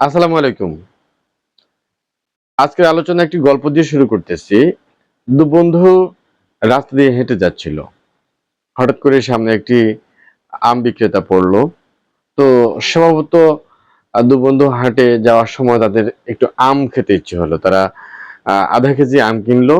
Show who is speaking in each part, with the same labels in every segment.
Speaker 1: আসসালামু আলাইকুম। আজকের আলোচনা একটি গল্প দিয়ে শুরু করতেছি। দু বন্ধু রাস্তা দিয়ে হেঁটে যাচ্ছিল। হঠাৎ করে সামনে একটি আম বিক্রেতা পড়ল। তো স্বভাবত দু বন্ধু হাটে যাওয়ার সময় তাদের একটু আম খেতে ইচ্ছে হলো। তারা আধা কেজি আম কিনলো।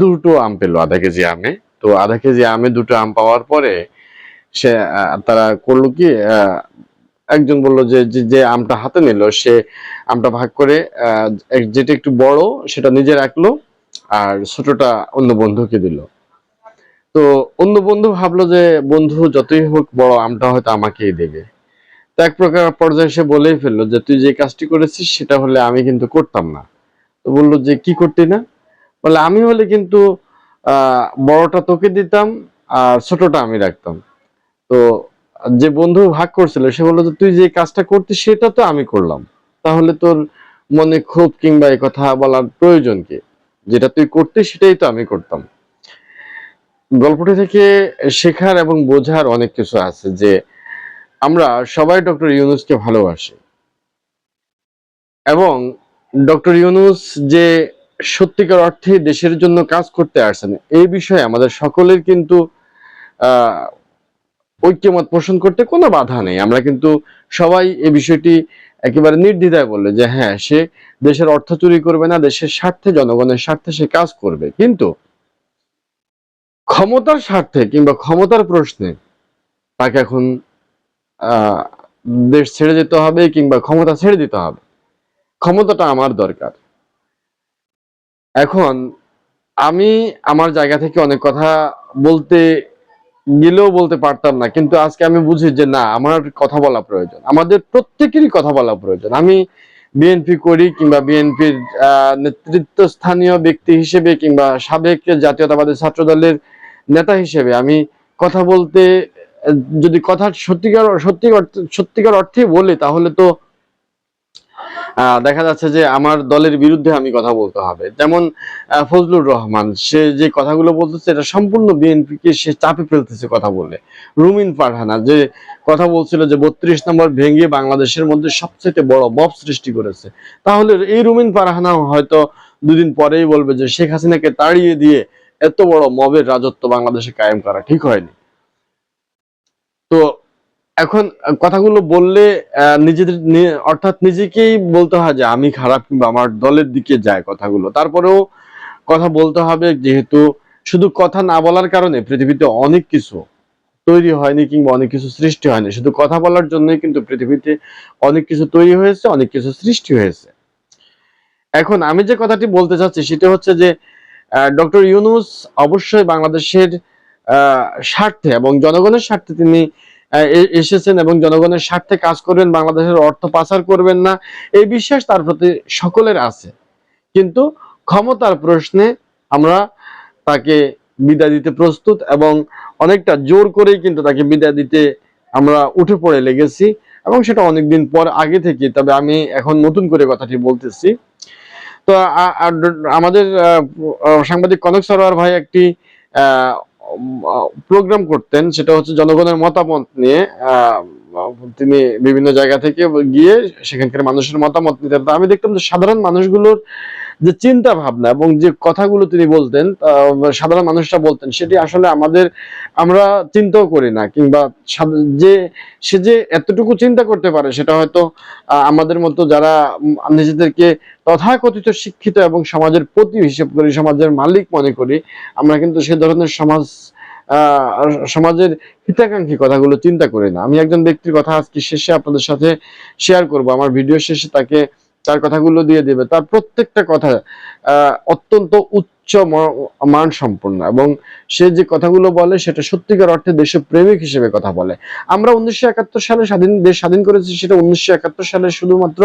Speaker 1: দুটো আম পেল আধা কেজি আমে। তো আধা কেজি আমে দুটো আম পাওয়ার পরে সে তারা করল কি একজন বলল যে, যে- আমটা হাতে নিল, সে আমটা ভাগ করে যেটা একটু বড়, সেটা নিজে রাখল, আর ছোটটা অন্য বন্ধুকে দিল। তো অন্য বন্ধু ভাবলো যে, বন্ধু যতই হোক বড়, আমটা হয়তো আমাকেই দেবে। তো এক প্রকার পর্যায়ে সে বলেই ফেলল যে, তুই যে কাজটি করেছিস, সেটা হলে আমি কিন্তু করতাম না। তো বলল যে, কি করতি না? বলে, আমি হলে কিন্তু বড়টা তোকে দিতাম, আর ছোটটা আমি রাখতাম। তো যে বন্ধু ভাগ করছিল, সে বলল তুই যে কাজটা করতিস, সেটা তো আমি করলাম। তাহলে তোর মনে ক্ষোভ কিংবা এই কথা বলার প্রয়োজন কি? যেটা তুই করতিস, সেটাই তো আমি করতাম। গল্পটি থেকে শেখার এবং বোঝার অনেক কিছু আছে যে আমরা সবাই ডক্টর ইউনুসকে ভালোবাসি। এবং ডক্টর ইউনুস যে সত্যিকার অর্থে দেশের জন্য কাজ করতে আসছেন, এই বিষয়ে আমাদের সকলের কিন্তু, আহ ঐক্যমত পোষণ করতে কোনো বাধা নেই। আমরা কিন্তু সবাই এ বিষয়টি একেবারে নির্দ্বিধায় বললে যে হ্যাঁ সে দেশের অর্থ চুরি করবে না, দেশের স্বার্থে, জনগণের স্বার্থে সে কাজ করবে। কিন্তু ক্ষমতার স্বার্থে কিংবা ক্ষমতার প্রশ্নে তাকে এখন দেশ ছেড়ে যেতে হবে কিংবা ক্ষমতা ছেড়ে দিতে হবে। ক্ষমতাটা আমার দরকার। এখন আমি আমার জায়গা থেকে অনেক কথা বলতে গেলেও বলতে পারতাম না, কিন্তু আজকে আমি বুঝি যে না, আমার কথা বলা প্রয়োজন। আমাদের প্রত্যেকেরই কথা বলা প্রয়োজন। আমি বিএনপি করি কিংবা বিএনপির নেতৃত্ব স্থানীয় ব্যক্তি হিসেবে কিংবা সাবেক জাতীয়তাবাদী ছাত্র দলের নেতা হিসেবে আমি কথা বলতে, যদি কথা সত্যিকার সত্যিকার সত্যিকার অর্থে বলি, তাহলে তো দেখা যাচ্ছে যে আমার দলের বিরুদ্ধে আমি কথা বলতে হবে। যেমন ফজলুর রহমান, সে যে কথাগুলো বলতেছে, এটা সম্পূর্ণ বিএনপি কে সে চাপে ফেলতেছে কথা বলে। রুমিন ফারহানা যে কথা বলছিল যে বত্রিশ নম্বর ভেঙে বাংলাদেশের মধ্যে সবচেয়ে বড় বব সৃষ্টি করেছে। তাহলে এই রুমিন ফারহানা হয়তো দুদিন পরেই বলবে যে শেখ হাসিনাকে তাড়িয়ে দিয়ে এত বড় মবের রাজত্ব বাংলাদেশে কায়েম করা ঠিক হয়নি। তো এখন কথাগুলো বললে নিজেদের অর্থাৎ নিজেকেই বলতে হয় যে আমি খারাপ কিংবা আমার দলের দিকে যায় কথাগুলো। তারপরেও কথা বলতে হবে যেহেতু শুধু কথা না বলার কারণে পৃথিবীতে অনেক কিছু তৈরি হয়নি কিংবা অনেক কিছু সৃষ্টি হয়নি। শুধু কথা বলার জন্যই কিন্তু পৃথিবীতে অনেক কিছু তৈরি হয়েছে, অনেক কিছু সৃষ্টি হয়েছে। এখন আমি যে কথাটি বলতে চাচ্ছি সেটা হচ্ছে যে ডক্টর ইউনুস অবশ্যই বাংলাদেশের স্বার্থে এবং জনগণের স্বার্থে তিনি এসেছেন এবং জনগণের স্বার্থে কাজ করবেন, বাংলাদেশের অর্থ পাচার করবেন না। এই বিশ্বাস তার প্রতি সকলের আছে। কিন্তু ক্ষমতার প্রশ্নে আমরা তাকে বিদায় দিতে প্রস্তুত এবং অনেকটা জোর করেই কিন্তু তাকে বিদায় দিতে আমরা উঠে পড়ে লেগেছি এবং সেটা অনেকদিন পর আগে থেকে। তবে আমি এখন নতুন করে কথাটি বলতেছি। তো আমাদের সাংবাদিক কনক সরোয়ার ভাই একটি প্রোগ্রাম করতেন, সেটা হচ্ছে জনগণের মতামত নিয়ে তিনি বিভিন্ন জায়গা থেকে গিয়ে সেখানকার মানুষের মতামত নিতেন। আমি দেখতাম যে সাধারণ মানুষগুলোর যে চিন্তা ভাবনা এবং যে কথাগুলো তিনি বলতেন সাধারণ মানুষরা বলতেন, সেটি আসলে আমাদের, আমরা চিন্তাও করি না, কিংবা যে, সে যে এতটুকু চিন্তা করতে পারে, সেটা হয়তো আমাদের মতো যারা নিজেদেরকে তথাকথিত শিক্ষিত এবং সমাজের প্রতি হিসেব করি, সমাজের মালিক মনে করি, আমরা কিন্তু সে ধরনের সমাজ সমাজের হিতাকাঙ্ক্ষী কথাগুলো চিন্তা করি না। আমি একজন ব্যক্তির কথা আজকে শেষে আপনাদের সাথে শেয়ার করব। আমার ভিডিও শেষে তাকে তার কথাগুলো দিয়ে দেবে। তার প্রত্যেকটা কথা অত্যন্ত উচ্চ মান সম্পন্ন এবং সে যে কথাগুলো বলে সেটা সত্যিকার অর্থে দেশপ্রেমিক হিসেবে কথা বলে। আমরা উনিশশো একাত্তর সালে স্বাধীন, দেশ স্বাধীন করেছি, সেটা উনিশশো একাত্তর সালে শুধুমাত্র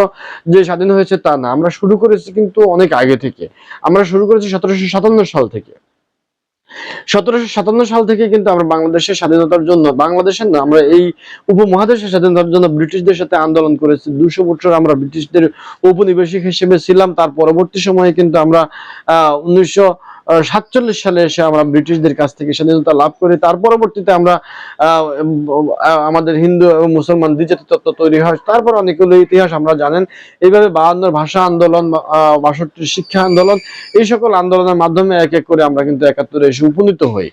Speaker 1: যে স্বাধীন হয়েছে তা না। আমরা শুরু করেছি কিন্তু অনেক আগে থেকে। আমরা শুরু করেছি সতেরোশো সাতান্ন সাল থেকে। সতেরোশো সাতান্ন সাল থেকে কিন্তু আমরা বাংলাদেশের স্বাধীনতার জন্য, বাংলাদেশের না, আমরা এই উপমহাদেশের স্বাধীনতার জন্য ব্রিটিশদের সাথে আন্দোলন করেছি। দুশো বছর আমরা ব্রিটিশদের উপনিবেশিক হিসেবে ছিলাম। তার পরবর্তী সময়ে কিন্তু আমরা, আহ সাতচল্লিশ সালে এসে আমরা ব্রিটিশদের কাছ থেকে স্বাধীনতা লাভ করি। তার পরবর্তীতে আমরা আমাদের হিন্দু এবং মুসলমান দ্বিজাতি তত্ত্ব তৈরি হয়। তারপর অনেকগুলো ইতিহাস আমরা জানেন। এইভাবে বায়ান্নর ভাষা আন্দোলন বাষট্টির শিক্ষা আন্দোলন, এই সকল আন্দোলনের মাধ্যমে এক এক করে আমরা কিন্তু একাত্তরে এসে উপনীত হই।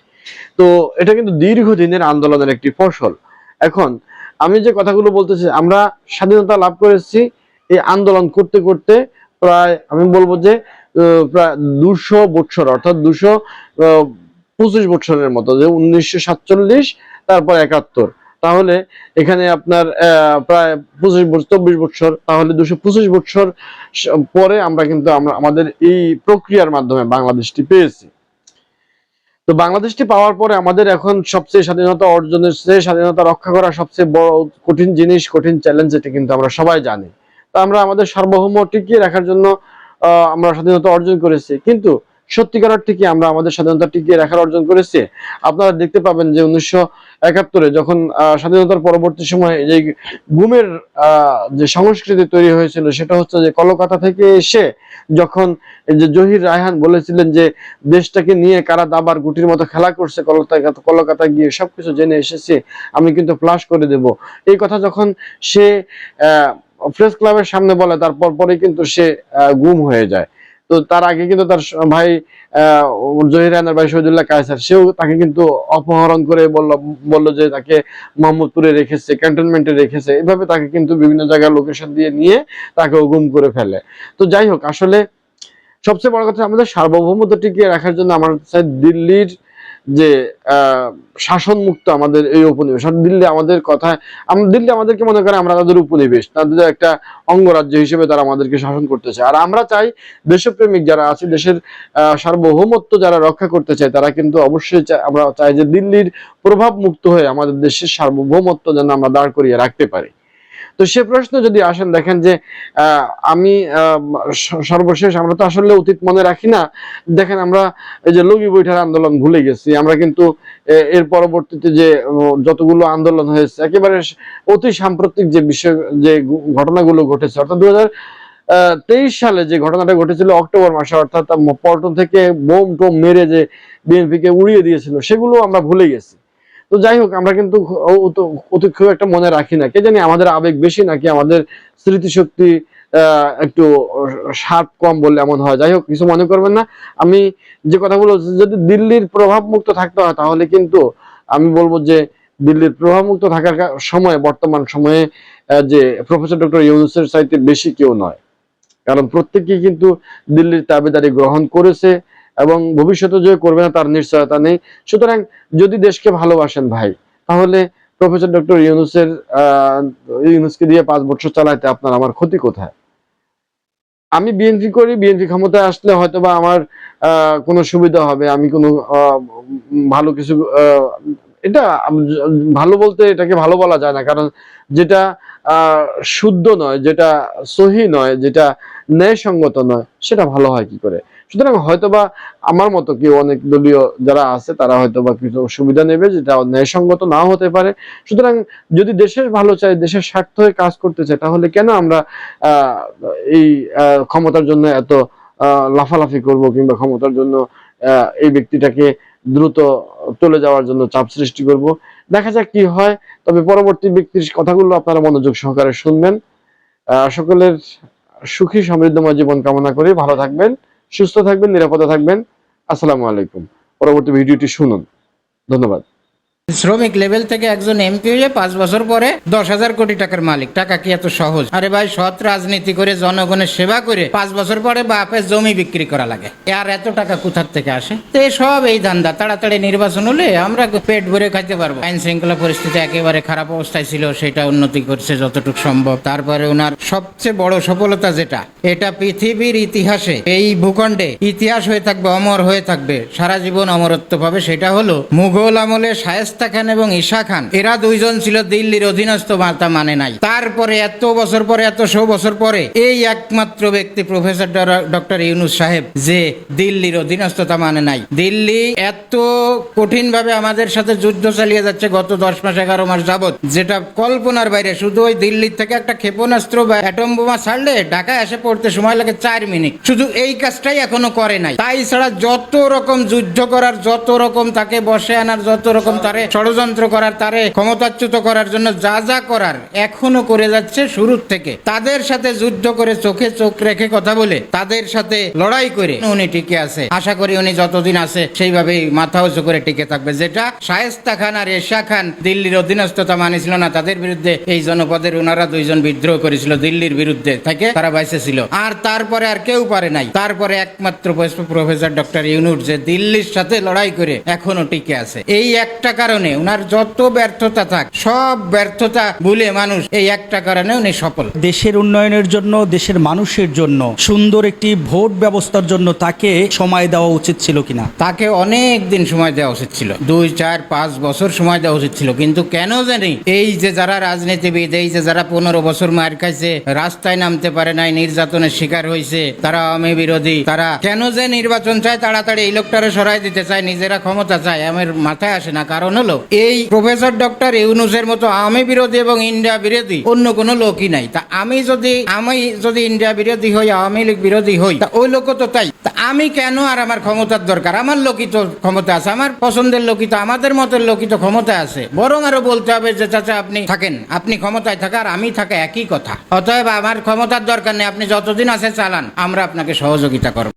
Speaker 1: তো এটা কিন্তু দীর্ঘদিনের আন্দোলনের একটি ফসল। এখন আমি যে কথাগুলো বলতেছি, আমরা স্বাধীনতা লাভ করেছি, এই আন্দোলন করতে করতে প্রায় আমি বলব যে প্রায় দুশো বৎসর, অর্থাৎ দুশো পঁচিশ বছরের মতো, যে উনিশশো সাতচল্লিশ, তারপর একাত্তর। তাহলে এখানে আপনার প্রায় পঁচিশ বছর চব্বিশ বছর তাহলে দুশো পঁচিশ স- পরে আমরা কিন্তু আমরা, আমাদের এই প্রক্রিয়ার মাধ্যমে বাংলাদেশটি পেয়েছি। তো বাংলাদেশটি পাওয়ার পরে আমাদের এখন সবচেয়ে স্বাধীনতা অর্জনের স্বাধীনতা রক্ষা করা সবচেয়ে বড় কঠিন জিনিস, কঠিন চ্যালেঞ্জ এটা কিন্তু আমরা সবাই জানি। তা আমরা আমাদের সার্বভৌম টিকিয়ে রাখার জন্য আমরা স্বাধীনতা অর্জন করেছি। কিন্তু সত্যিকার অর্থে কি আমরা আমাদের স্বাধীনতা টিকিয়ে রাখার অর্জন করেছি? আপনারা দেখতে পাবেন যে উনিশশো একাত্তরে যখন স্বাধীনতার পরবর্তী সময়ে যে গুমের যে সংস্কৃতি তৈরি হয়েছিল, সেটা হচ্ছে যে কলকাতা থেকে এসে যখন যে জহির রায়হান বলেছিলেন যে দেশটাকে নিয়ে কারা দাবার গুটির মতো খেলা করছে, কলকাতা কলকাতা গিয়ে সবকিছু জেনে এসেছে, আমি কিন্তু ফ্লাশ করে দেব। এই কথা যখন সে প্রেস ক্লাবের সামনে বলে, তারপর পরে কিন্তু সে গুম হয়ে যায়। তো তার আগে কিন্তু তার ভাই জহির রায়নার ভাই শহীদুল্লাহ কায়সার, সেও তাকে কিন্তু অপহরণ করে বলল, বলল যে তাকে মোহাম্মদপুরে রেখেছে, ক্যান্টনমেন্টে রেখেছে। এভাবে তাকে কিন্তু বিভিন্ন জায়গায় লোকেশন দিয়ে নিয়ে তাকে গুম করে ফেলে। তো যাই হোক, আসলে সবচেয়ে বড় কথা আমাদের সার্বভৌমত্ব টিকিয়ে রাখার জন্য আমার দিল্লির যে শাসন মুক্ত আমাদের এই উপনিবেশ। দিল্লি আমাদের কথা দিল্লি আমাদেরকে মনে করে আমরা তাদের উপনিবেশ, তাদের একটা অঙ্গরাজ্য হিসেবে তারা আমাদেরকে শাসন করতে চায় আর আমরা চাই দেশপ্রেমিক যারা আছে, দেশের সার্বভৌমত্ব যারা রক্ষা করতে চায়, তারা কিন্তু অবশ্যই আমরা চাই যে দিল্লির প্রভাব মুক্ত হয়ে আমাদের দেশের সার্বভৌমত্ব যেন আমরা দাঁড় করিয়ে রাখতে পারি। তো সে প্রশ্ন যদি আসেন, দেখেন যে আমি সর্বশেষ আমরা তো আসলে অতীত মনে রাখি না। দেখেন আমরা এই যে লগি বৈঠার আন্দোলন ভুলে গেছি। আমরা কিন্তু এর পরবর্তীতে যে যতগুলো আন্দোলন হয়েছে, একেবারে অতি সাম্প্রতিক যে বিষয়, যে ঘটনাগুলো ঘটেছে, অর্থাৎ দু তেইশ সালে যে ঘটনাটা ঘটেছিল অক্টোবর মাসে, অর্থাৎ পল্টন থেকে বোম টোম মেরে যে বিএনপি কে উড়িয়ে দিয়েছিল, সেগুলো আমরা ভুলে গেছি। তো যাই হোক, আমরা কিন্তু অতি খুব একটা মনে রাখি না। কে জানি আমাদের আবেগ বেশি নাকি আমাদের স্মৃতিশক্তি একটু সাপ কম বললে এমন হয়। যাই হোক, কিছু মনে করবেন না। আমি যে কথাগুলো যদি দিল্লির প্রভাব মুক্ত থাকতে হয়, তাহলে কিন্তু আমি বলব যে দিল্লির প্রভাব মুক্ত থাকার সময়ে, বর্তমান সময়ে যে প্রফেসর ডক্টর ইউনুসের চাইতে বেশি কেউ নয়। কারণ প্রত্যেকেই কিন্তু দিল্লির দাবিদারি গ্রহণ করেছে। এবং ভবিষ্যতে যে করবে না, তার নিশ্চয়তা নেই। সুতরাং যদি দেশকে ভালোবাসেন ভাই, তাহলে প্রফেসর ডক্টর ইউনুসের ইউনুসকে দিয়ে পাঁচ বছর চালাইতে আপনার আমার ক্ষতি কোথায়? আমি বিএনপি করি, বিএনপি ক্ষমতায় আসলে হয়তো বা আমার কোনো সুবিধা হবে। আমি কোনো ভালো কিছু এটা ভালো বলতে এটাকে ভালো বলা যায় না, কারণ যেটা শুদ্ধ নয়, যেটা সহি নয়, যেটা ন্যায়সঙ্গত নয়, সেটা ভালো হয় কি করে? সুতরাং হয়তোবা আমার মতো কেউ অনেক দলীয় যারা আছে, তারা হয়তোবা কিছু সুবিধা নেবে যেটা ন্যায়সঙ্গত না হতে পারে। সুতরাং যদি দেশের ভালো চাই দেশের স্বার্থ হয়ে কাজ করতে চাই তাহলে কেন আমরা এই ক্ষমতার জন্য এত লাফালাফি করব কিংবা ক্ষমতার জন্য এই ব্যক্তিটাকে দ্রুত চলে যাওয়ার জন্য চাপ সৃষ্টি করব। দেখা যাক কি হয়, তবে পরবর্তী ব্যক্তির কথাগুলো আপনারা মনোযোগ সহকারে শুনবেন। সকলের সুখী, সমৃদ্ধময় জীবন কামনা করি ভালো থাকবেন, সুস্থ থাকবেন, নিরাপদে থাকবেন। আসসালামু আলাইকুম। পরবর্তী ভিডিওটি শুনুন। ধন্যবাদ।
Speaker 2: শ্রমিক লেভেল থেকে একজন এমপি হয়ে পাঁচ বছর পরে দশ হাজার কোটি টাকার মালিক। টাকা কি এত সহজ? আরে ভাই, সৎ রাজনীতি করে জনগণের সেবা করে পাঁচ বছর পরে বাপের জমি বিক্রি করা লাগে। আর এত টাকা কোথার থেকে আসে? তো সব এই ধান্দা। তাড়াতাড়ি নির্বাচন হলে আমরা পেট ভরে খাইতে পারব। আইন শৃঙ্খলা পরিস্থিতি একেবারে খারাপ অবস্থায় ছিল, সেটা উন্নতি করছে যতটুকু সম্ভব। তারপরে ওনার সবচেয়ে বড় সফলতা যেটা, এটা পৃথিবীর ইতিহাসে, এই ভূখণ্ডে ইতিহাস হয়ে থাকবে, অমর হয়ে থাকবে, সারা জীবন অমরত্ব পাবে, সেটা হলো মুঘল আমলে শায়েস্তা শায়েস্তা খান এবং ঈশা খান। এরা দুইজন ছিল দিল্লির অধীনস্থ মাতা মানে নাই। তারপরে এত বছর পরে, এত শো বছর পরে এই একমাত্র ব্যক্তি প্রফেসর ডক্টর ইউনুস সাহেব যে দিল্লির অধীনস্থতা মানে নাই। দিল্লি এত কঠিন ভাবে আমাদের সাথে যুদ্ধ চালিয়ে যাচ্ছে গত দশ মাস, এগারো মাস যাবত যেটা কল্পনার বাইরে। শুধু ওই দিল্লির থেকে একটা ক্ষেপণাস্ত্র বা অ্যাটম বোমা ছাড়লে ঢাকায় এসে পড়তে সময় লাগে চার মিনিট। শুধু এই কাজটাই এখনও করে নাই। তাই ছাড়া যত রকম যুদ্ধ করার, যত রকম তাকে বসে আনার, যত রকম তারে ষড়যন্ত্র করার, তারে ক্ষমতাচ্যুত করার জন্য যা যা করার এখনও করে যাচ্ছে শুরুর থেকে। তাদের সাথে যুদ্ধ করে চোখে চোখ রেখে কথা বলে, তাদের সাথে লড়াই করে উনি টিকে আছে। আশা করি উনি যতদিন আছে সেইভাবেই মাথা উঁচু করে টিকে থাকবে। যেটা শায়েস্তা খান আর এশা খান দিল্লির অধীনস্থতা মানিছিল না, তাদের বিরুদ্ধে এই জনপদের ওনারা দুইজন বিদ্রোহ করেছিল দিল্লির বিরুদ্ধে থেকে তারা বাইসে ছিল। আর তারপরে আর কেউ পারে নাই। তারপরে একমাত্র প্রফেসর ডক্টর ইউনুট যে দিল্লির সাথে লড়াই করে এখনও টিকে আছে। এই একটা কারণে ওনার যত ব্যর্থতা থাক সব ব্যর্থতা ভুলে মানুষ এই একটা কারণে উনি সফল।
Speaker 3: দেশের উন্নয়নের জন্য দেশের মানুষের জন্য সুন্দর একটি ভোট ব্যবস্থার জন্য তাকে সময় দেওয়া উচিত ছিল কিনা?
Speaker 2: তাকে অনেক দিন সময় দেওয়া উচিত ছিল। দুই চার পাঁচ বছর সময় দেওয়া উচিত ছিল। কিন্তু কেন জানি এই যে যারা রাজনীতিবিদ এই যে যারা পনেরো বছর মার খাইছে রাস্তায় নামতে পারে নাই নির্যাতনের শিকার হয়েছে তারা আমি বিরোধী তারা কেন যে নির্বাচন চায় তাড়াতাড়ি এই লোকটারে সরাই দিতে চায় নিজেরা ক্ষমতা চায় আমার মাথায় আসে না। কারণ হলো, এই প্রফেসর ডক্টর ইউনুসের মতো আওয়ামী বিরোধী এবং ইন্ডিয়া বিরোধী, অন্য কোনো লোকই নাই। তা আমি যদি আমি যদি ইন্ডিয়া বিরোধী হই, আওয়ামী লীগ বিরোধী হই, তা ওই লোকও তো তাই। আমি কেন আর আমার ক্ষমতার দরকার? আমার লোকই তো ক্ষমতা আছে, আমার পছন্দের লোকই তো, আমাদের মতের লোকই তো ক্ষমতা আছে। বরং আরও বলতে হবে যে, চাচা, আপনি থাকেন, আপনি ক্ষমতায় থাকা আর আমি থাকা একই কথা। অতএব আমার ক্ষমতার দরকার নেই, আপনি যতদিন আছে চালান, আমরা আপনাকে সহযোগিতা করব।